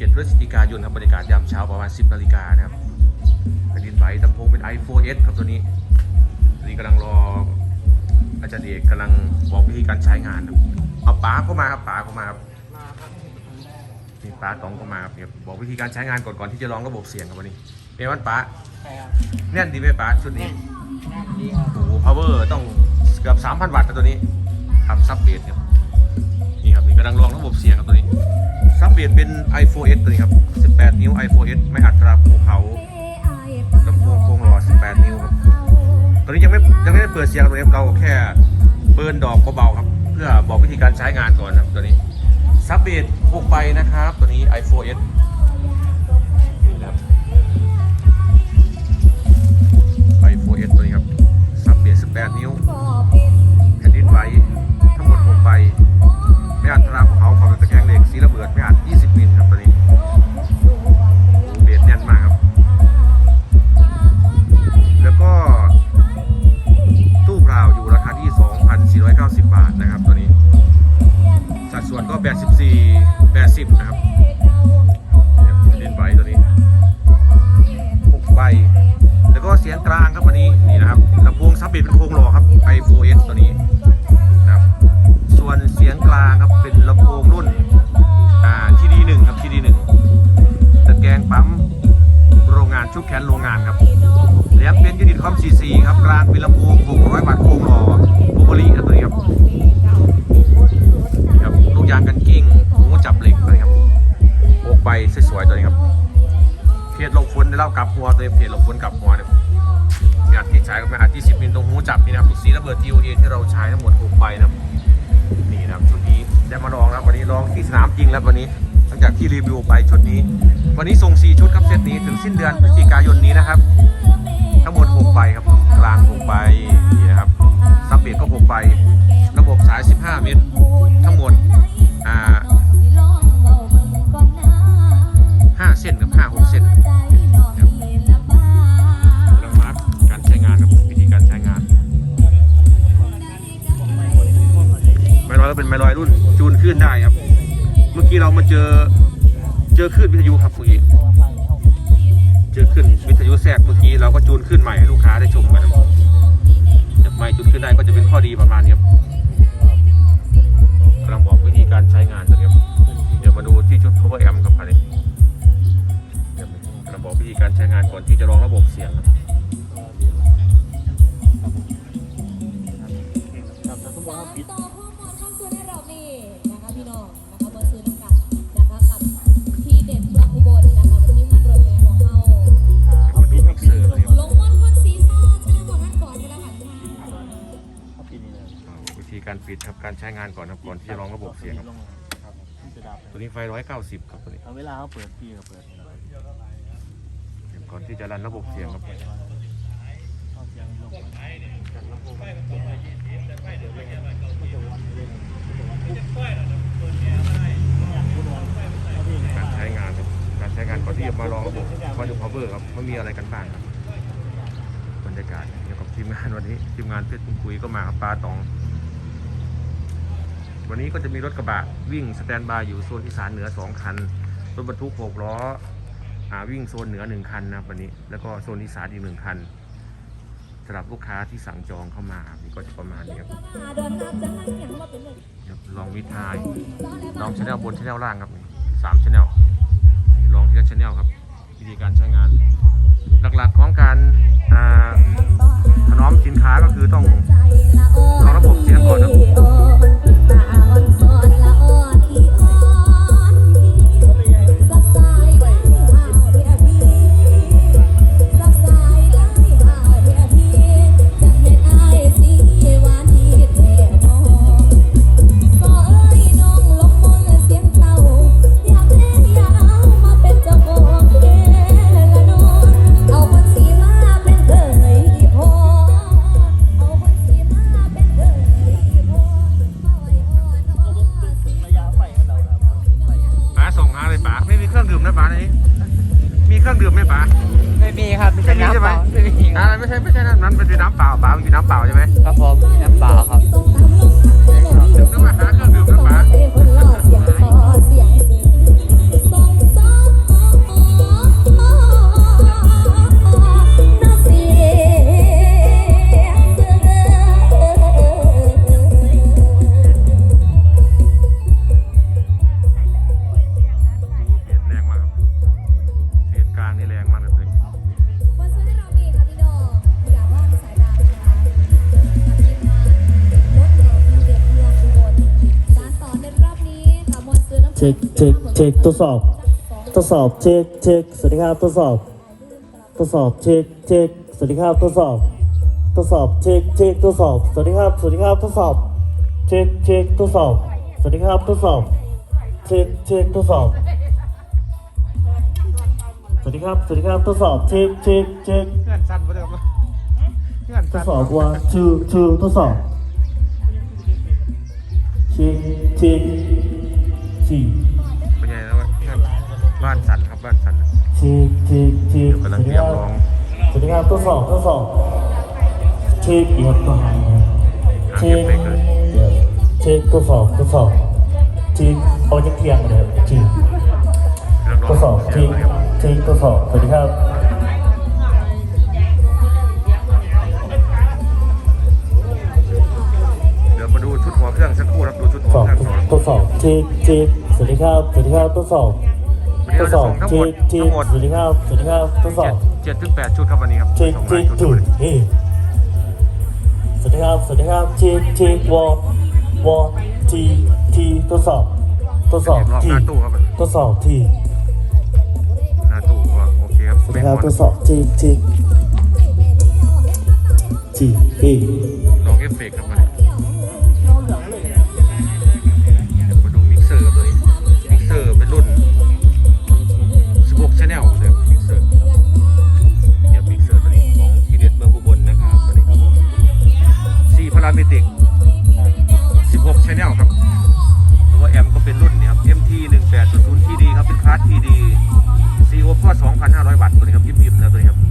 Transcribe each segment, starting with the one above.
กับวันนี้วันที่17พฤศจิกายนครับบรรยากาศยามเช้าประมาณ 10นาฬิกานะครับแผ่นดินไหวลำโพงเป็น i4S ครับตัวนี้ตอนนี้กำลังรออาจารย์เอกกำลังบอกวิธีการใช้งานครับเอาป๋าเข้ามาครับป๋าเข้ามาครับนี่ป๋าตองเข้ามาครับเดี๋ยวบอกวิธีการใช้งานก่อนก่อนที่จะลองระบบเสียงครับวันนี้เป็นวันป๋าใช่ครับแน่นดีไหมป๋าชุดนี้แน่นดีครับโอ้โห power ต้องเกือบ3,000 วัตต์ครับตัวนี้ครับซับเบสครับนี่ครับนี่กำลังลองระบบเสียงครับตัวนี้ซับเบสเป็น i4S ตัวนี้ครับ 18 นิ้ว i4S ไม่อัตราภูเขาลำโพงโครงหล่อ18 นิ้วครับตอนนี้ยังไม่ยังไม่ได้เปิดเสียงตัวนี้เราแค่เบิร์นดอกเบาๆครับ เพื่อบอกวิธีการใช้งานก่อนครับตัวนี้ซับเบส6ใบนะครับ ตัวนี้ i4S นี่นะครับ i4S ตัวนี้ครับซับเบส18 นิ้วแผ่นดินไหวทั้งหมด6ใบ ไม่อัดราภูเขาความเป็นตะแกรงเหล็กสีระเบิดไม่อัด 20 มิลครับตัวนี้เบ ลมเป็นยูนิตคอม CC ครับกลางเป็นลำโพง600วัตต์โครงหล่อบูเบอรี่ตัวนี้ครับนี่ครับลูกยางกันกิ้งหูจับเหล็กตัวนี้ครับโอกใบสวยๆตัวนี้ครับเพจหลบฝนได้เล่ากับหัวตัวเองเพจหลบฝนกับหัวเนี่ยมีอัดที่ใช้ก็เป็นอัดที่10มิลตรงหูจับนี่นะครับสีระเบิด TOA ที่เราใช้ทั้งหมด6ใบนะครับนี่นะครับชุดนี้ได้มาลองแล้ววันนี้ลองที่สนามจริงแล้ววันนี้หลังจากที่รีวิวไปชุดนี้ วันนี้ส่ง4ชุดครับเซตนี้ถึงสิ้นเดือนพฤศจิกายนนี้นะครับ ทั้งหมด6ใบครับผม ขึ้นได้ก็จะเป็นข้อดีประมาณนี้ครับกำลังบอกวิธีการใช้งานตัวนี้ครับเดี๋ยวมาดูที่ชุด power amp ครับคันนี้กำลังบอกวิธีการใช้งานก่อนที่จะลองระบบเสียงครับ ธีการปิดครับการใช้งานก่อนครับก่อนที่จะลองระบบเสียงครับครับที่จะดับตัวนี้ไฟร้อยเก้าสิบครับตัวนี้เอาเวลาเขาเปิดพี่ก็เปิดก่อนที่จะรันระบบเสียงครับเอาเสียงลงการใช้งานครับการใช้งานก่อนที่จะมาลองระบบมาดู power ครับว่ามีอะไรกันบ้างครับบรรยากาศเกี่ยวกับทีมงานวันนี้ทีมงานเพชรคุยก็มาครับปลาตอง วันนี้ก็จะมีรถกระบะวิ่งสแตนบายอยู่โซนอีสานเหนือสองคัน รถบรรทุกหกล้ออ่าวิ่งโซนเหนือหนึ่งคันนะครับวันนี้ แล้วก็โซนอีสานอีกหนึ่งคันสำหรับลูกค้าที่สั่งจองเข้ามาครับนี่ก็จะประมาณนี้ครับลองวิทายลองชแนลบนชแนลล่างครับสามชแนลลองทีละชแนลครับ วิธีการใช้งาน หลักๆของการอ่าถนอมสินค้าก็คือต้องลองระบบเสียงก่อนนะ รื่องดื่มไหมป๋าไม่มีครับไม่ไม่ใช่มีใช่ไหมน้ำเปล่าไม่มีคอ่ารับไม่ใช่ไม่ใช่นะนั้นเป็นน้ำเปล่าป๋ามันอยู่น้ำเปล่าใช่ไหมครับผมน้ำเปล่าครับ เช็คเช็คทดสอบทดสอบเช็คเช็คสวัสดีครับทดสอบทดสอบเช็คเช็คสวัสดีครับทดสอบทดสอบเช็คเช็คทดสอบสวัสดีครับสวัสดีครับทดสอบเช็คเช็คทดสอบสวัสดีครับทดสอบเช็คเช็คทดสอบสวัสดีครับสวัสดีครับทดสอบเช็คเช็คเช็คเงื่อนสั้นปะเดิมทดสอบว่าชื่อชื่อทดสอบเช็คเช็ค สี่เป็นไงนะว่าเงื่อนบ้านสั่นครับบ้านสั่นเช็คเช็คเช็คเดี๋ยวกำลังเตรียมร้องสวัสดีครับทดสอบทดสอบเช็คอีกครับตัวหายนะเช็คเช็คทดสอบทดสอบเช็คเอาจะเที่ยงเลยครับเช็คเรื่องร้ทดสอบเสียเช็งคเลยครับเช็คทดสอบสวัสดีครับเดี๋ยวมาดูชุดหัวเครื่องสักครู่ครับดูชุดหัวสอบเครื่องก่อนทดสอบเช็คเช็ค สวัสดีครับ สวัสดีครับทดสอบวันนี้ทดเราสจะอบส่งทั้งหมเช็ดคเช็ทั้คงหมดสวัสดีครับ สวัสดีครับทดสอเจ็ดบเจ็ดถึงแปดชุดครับวันนี้ครับเช็คส่งเช็มาคชุดจุชุดดเฮ้สวัสดีครับ สวัสดีครับเช็คเช็ควอวอทีทีทดสอบทดสอบรอบหทีน้าตู้ครับทดสอบทีหน้าตู้ก็โอเคครับสวัสดีครับทดสอบทีทีทีทีลองเอฟเฟกต์ครับวันนี้ แนลครับตัวแอมก็เป็นรุ่นนี้ครับ MT 1800 TD ครับเป็นคลาส TD CO ก็2,500 วัตต์ตัวนี้ครับยิ้มๆนะตัวนี้ครับ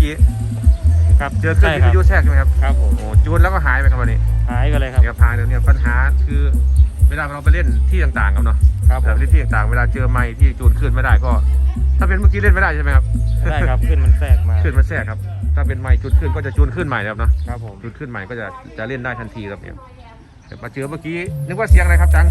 แทรกใช่ไหมครับเมื่อกี้ ครับเจอขึ้นใช่วิครัทบยุแทรกใช่ไหมครับครับผมโอ้จูนแล้วก็หายไปครับวันนี้หายกันเลยครับเนี่ยพาเนี่ยเนี่ยปัญหาคือเวลาเราไปเล่นที่ต่างๆครับเนาะครับผมแบบเล่นที่ต่างๆเวลาเจอไม้ที่จูนขึ้นไม่ได้ก็ ถ้าเป็นเมื่อกี้เล่นไม่ได้ใช่ไหมครับได้ครับขึ้นมันแทรกมาขึ้นมาแทรกครับ ถ้าเป็นไม้จูนขึ้นก็จะจูนขึ้นใหม่ครับเนาะครับผมจูนขึ้นใหม่ก็จะจะเล่นได้ทันทีครับเนี่ยแต่มาเจอเมื่อกี้นึกว่าเสียงอะไรครับจัง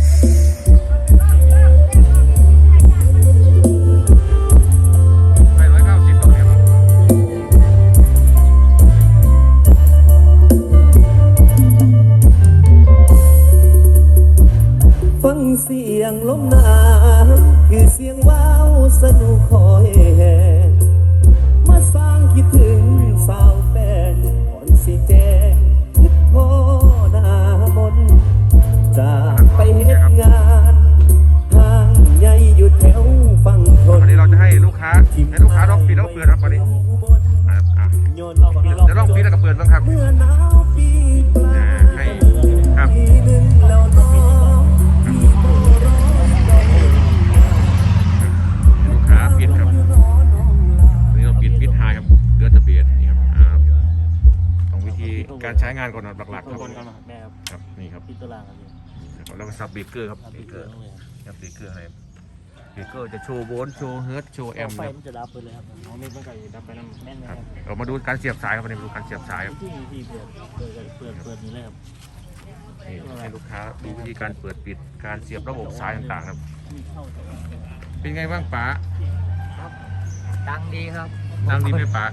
ฟังเสียงลมหนาวคือเสียงว้าวสนุกคอยแห่มาสร้างคิดถึงสาวแฟนก่อนสิแจ้งคิดพอหน้ามนต์จากไปเฮ็ดงานทางใหญ่อยู่แถวฝั่งทนวันนี้เราจะให้ลูกค้าให้ลูกค้าลองปิดแล้วเปิดครับวันนี้อะอะโยนเอาไปเดี๋ยวลองปิดแล้วก็เปิดบ้างครับ การใช้งานก่อนนะหลักๆคข้ารังบบนกันมาแม่ครับครับนี่ครับพิจารณาครับพี่แล้วก็ซับเบรกเกอร์ครับเบรกเกอร์ครับเบรกเกอร์อะไรเบรกเกอร์จะโชว์โวลต์โชว์เฮิร์ตซ์โชว์แอมป์ไฟครับมันจะดับไปเลยครับน้องนี่มันก็จะดับไปน้ำแน่นไหมคครัรับบเรามาดูการเสียบสายครับวันนี้มาดูการเสียบสายครับที่ที่เปิดเปิดเปิดเปิดนี้เลยครับนี่ให้ลูกค้าดูวิธีการเปิดปิดการเสียบระบบสายต่างๆครับ เป็นไงบ้างป๋าดังดีครับดังดีไหมป๋า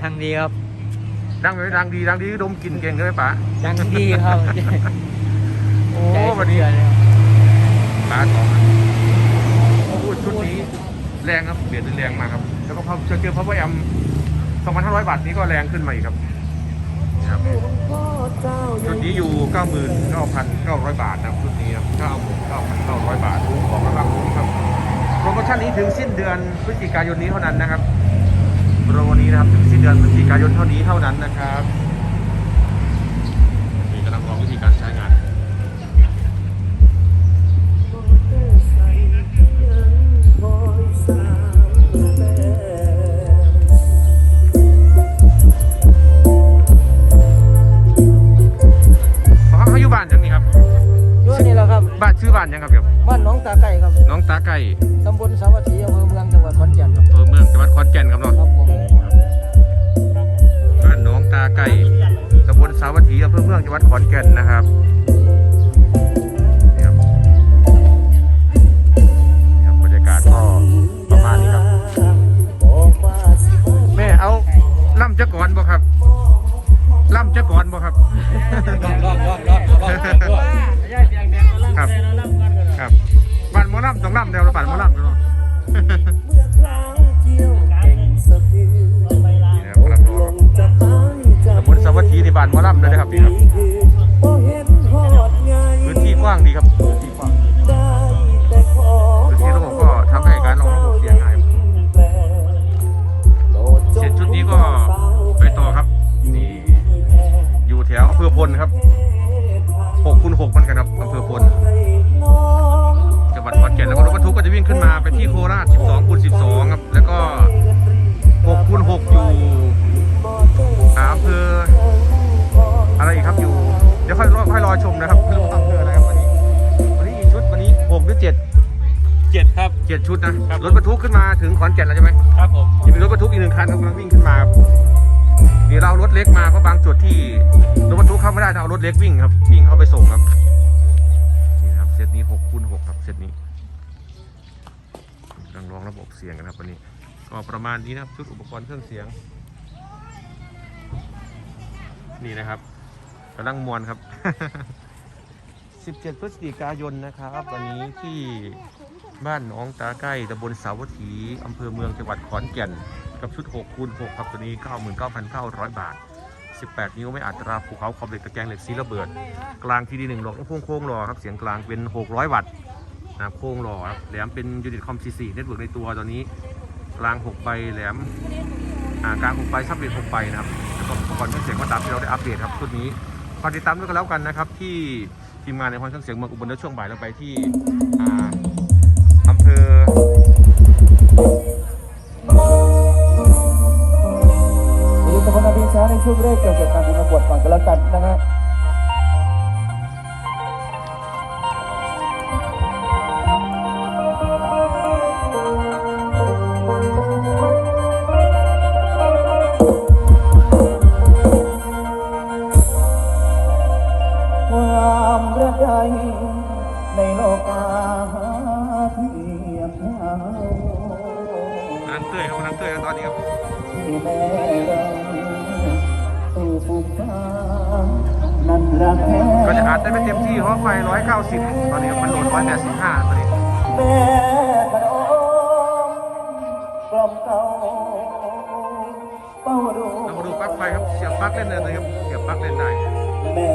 ดังดีครับ ดังไหมดังดีดังดีดมกลิ่นเก่งใช่ไหมป๋าดังดีครับโอ้ใจวันนี้เชื่อเลยครับป๋าของโอ้ชุดนี้แรงครับเปลี่ยนแรงมากครับ แล้วก็พอเจอเจอพาวเวอร์แอม2,500บาทนี้ก็แรงขึ้นมาอีกครับนี่ครับชุดนี้อยู่99,900บาทนะครับชุดนี้ครับ99,900บาทรู้ของระดับนี้ครับโปรโมชั่นนี้ถึงสิ้นเดือนพฤศจิกายนนี้เท่านั้นนะครับ โปรนี้นะครับถึงสิ้นเดือนพฤศจิกายนเท่านี้เท่านั้นนะครับนี่กำลังลองวิธีการใช้งานขอเขาอยู่บ้านยังนี่ครับด้วยนี่แหละครับบ้านชื่อบ้านยังครับเดี๋ยวบ้านหน้องตาไก่ครับน้องตาไก่ตำบลสาวัตถีอำเภอเมืองจังหวัดขอนแก่นครับอำเภอเมืองจังหวัดขอนแก่นครับเนาะ ไก่ตำบลสาวัตถีอำเภอเมืองจังหวัดขอนแก่นนะครับนี่ครับนี่ครับบรรยากาศก็ประมาณนี้ครับแม่เอาล่ำจะก่อนบ่ครับล่ำจะก่อนบ่ครับครับครับบ้านหมอล่ำต้องล่ำแนวละบ้านหมอล่ำเนาะ บ้านหมอล่ำเลยนะครับนี่ครับพื้นที่กว้างดีครับพื้นที่กว้างพื้นที่ระบบก็ทำให้การลงระบบเสียง่ายเสร็จชุดนี้ก็ไปต่อครับนี่อยู่แถวอำเภอพลครับ6คูณ6เหมือนกันครับอำเภอพลจังหวัดขอนแก่นแล้วก็รถบรรทุกก็จะวิ่งขึ้นมาไปที่โคราช 12คูณ12 ครับ แล้วก็6คูณ6อยู่อ่าอำเภอ อะไรอีกครับอยู่ เดี๋ยวค่อยรอค่อยรอชมนะครับไม่รู้ว่าอำเภออะไรครับวันนี้ วันนี้กี่ชุดวันนี้6หรือ7เจ็ดครับ7ชุดนะ ครับ รถบรรทุกขึ้นมาถึงขอนแก่นแล้วใช่ไหมครับผมจะมีรถบรรทุกอีกหนึ่งคันกำลังวิ่งขึ้นมาครับเดี๋ยวเราเอารถเล็กมาเพราะบางจุดที่รถบรรทุกเข้าไม่ได้ต้องเอารถเล็กวิ่งครับวิ่งเข้าไปส่งครับ นี่นะครับเซตนี้6คูณ6ครับเซตนี้กำลังลองระบบเสียงกันครับวันนี้ ก็ประมาณนี้นะครับชุดอุปกรณ์เครื่องเสียง นี่นะครับ กำลังมวนครับ 17 พฤศจิกายนนะครับ วันนี้ที่บ้านหนองตาใกล้ตำบลสาวัตถีอำเภอเมืองจังหวัดขอนแก่น กับชุด 6คูณ6ครับตัวนี้ 99,900 บาท 18 นิ้วไม่อัตราภูเขาขอบเหล็กตะแกรงเหล็กซีระเบิด กลางทีดีหนึ่งหลอกโค้งโค้งหล่อครับ เสียงกลางเป็น 600 วัตต์นะครับโค้งหล่อครับแหลมเป็นยูนิตคอม C4 เน็ตเวิร์กในตัวตอนนี้ กลาง 6 ใบแหลมอ่ากลาง 6 ใบซับเบร6ใบนะครับแล้วก็อุปกรณ์เครื่องเสียงก็ตามที่เราได้อัปเดตครับชุดนี้ ฝากติดตามด้วยกันแล้วกันนะครับ ที่ทีมงานในคอนเครื่องเสียงเมืองอุบลในช่วงบ่ายเราไปที่อ่าอำเภอวันนี้สมรภูมิช้าในช่วงแรกเกี่ยวกับการประกวดก่อนกันแล้วกันนะฮะ เต้ยครับนันเต้ยครับตอนนี้ครับที่แม่เราสู่สุขฟ้านั้นรักแท้ก็จะอัดได้ไม่เต็มที่เพราะไฟ 190 ตอนนี้มันโหลด 185 ตอนนี้แม่ขนมกล่อมเก่าเป้าดูเรามาดูปลั๊กไฟครับเสียบปลั๊กเล่นเลยครับเสียบปลั๊กเล่นได้แม่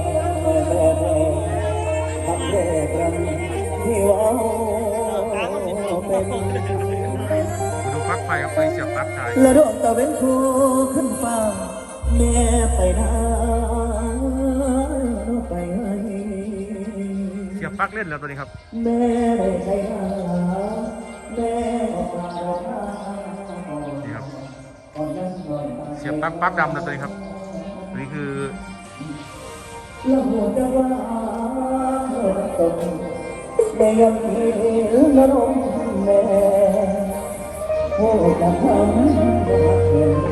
แม่แม่แม่ทำแรกรันที่ว้า วเป็นมาดูปลั๊กไฟครับตัวนี้เสียบปลั๊กใช่และดวงตะเวนโคขึ้นฟ้าแม่ไปนาไปให้เสียบปลั๊กเล่นแล้วตัวนี้ครับ แม่ไปนาแม่ออกมาดอกไม้นี่ครับก่อนนั้นก่อนมาเสียบปลั๊กปลั๊กดำแล้วตัวนี้ครับตัวนี้คือแล้วหัวจะว่าหัวตกแม่ยังมีละลมแม่โอ้จะทำ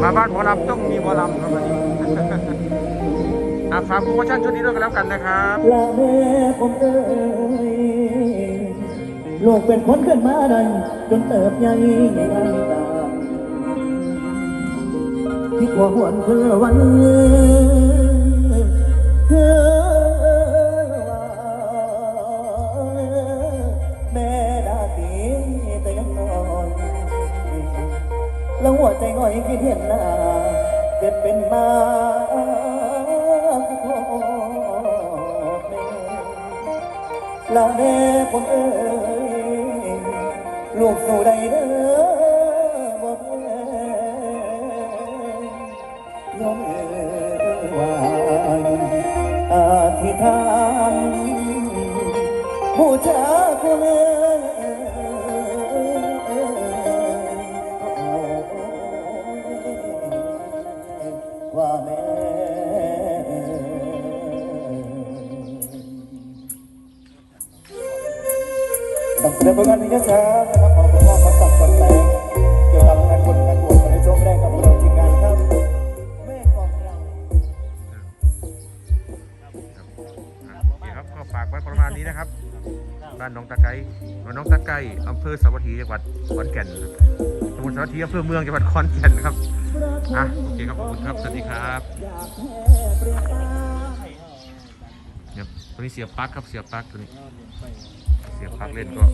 มาบ้านหมอลำต้องมีหมอลำครับวันนี้อะฝากโปรโมชั่นชุดนี้ด้วยกันแล้วกันนะครับลาแม่ผมเอ้ยลูกเป็นคนขึ้นมาดันจนเติบใหญ่ในน้ำตาที่กว่าหวนเพื่อวัน แล้วหัวใจง่อยคิดเห็นหน้าเกิดเป็นมาคือแม่ลาแม่ผมเอ้ยลูกสู่ใดเด้อบ่แพ้ยอมเอ่ยว่าอธิษฐานบูชาคุณเอ้ ว่าแม่ดังเสด็จพระกันนี้นะครับขอบคุณพ่อพระสัตว์ตนแตงเกี่ยวกับงานบุงานบวชในช่วงแรกกับเราทีมงานครับเรโอเคครับก็ฝากไว้ประมาณนี้นะครับ บ้านน้องตะไกบ้านน้องตะไกอำเภอสวัสดีจังหวัดขอนแก่นจังหวัดสาครอำเภอเมืองจังหวัดขอนแก่นครับ อะโอเคครับขอบคุณครับ สวัสดีครับเนี่ยตัวนี้เสียบปลั๊กครับเสียบปลั๊กตัวนี้ เสียบปลั๊กเล่นก็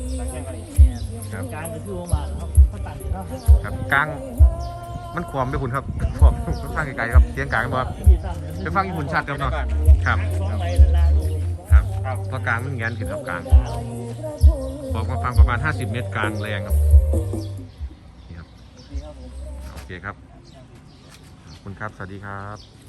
ครับการก็คือว่าครับเขาตัดเนาะครับกลางมันความไปคุณครับความฟังไกลๆครับเสียงกลางบ่ครับที่ตั้งเนี่ยไปฟังญี่ปุ่นชัดครับเนาะครับสองใบครับเพราะกลางมันแงนขึ้นครับกลางบอกมาฟังประมาณ 50 เมตรกลางแรงครับนี่ครับโอเคครับ คุณครับ สวัสดีครับ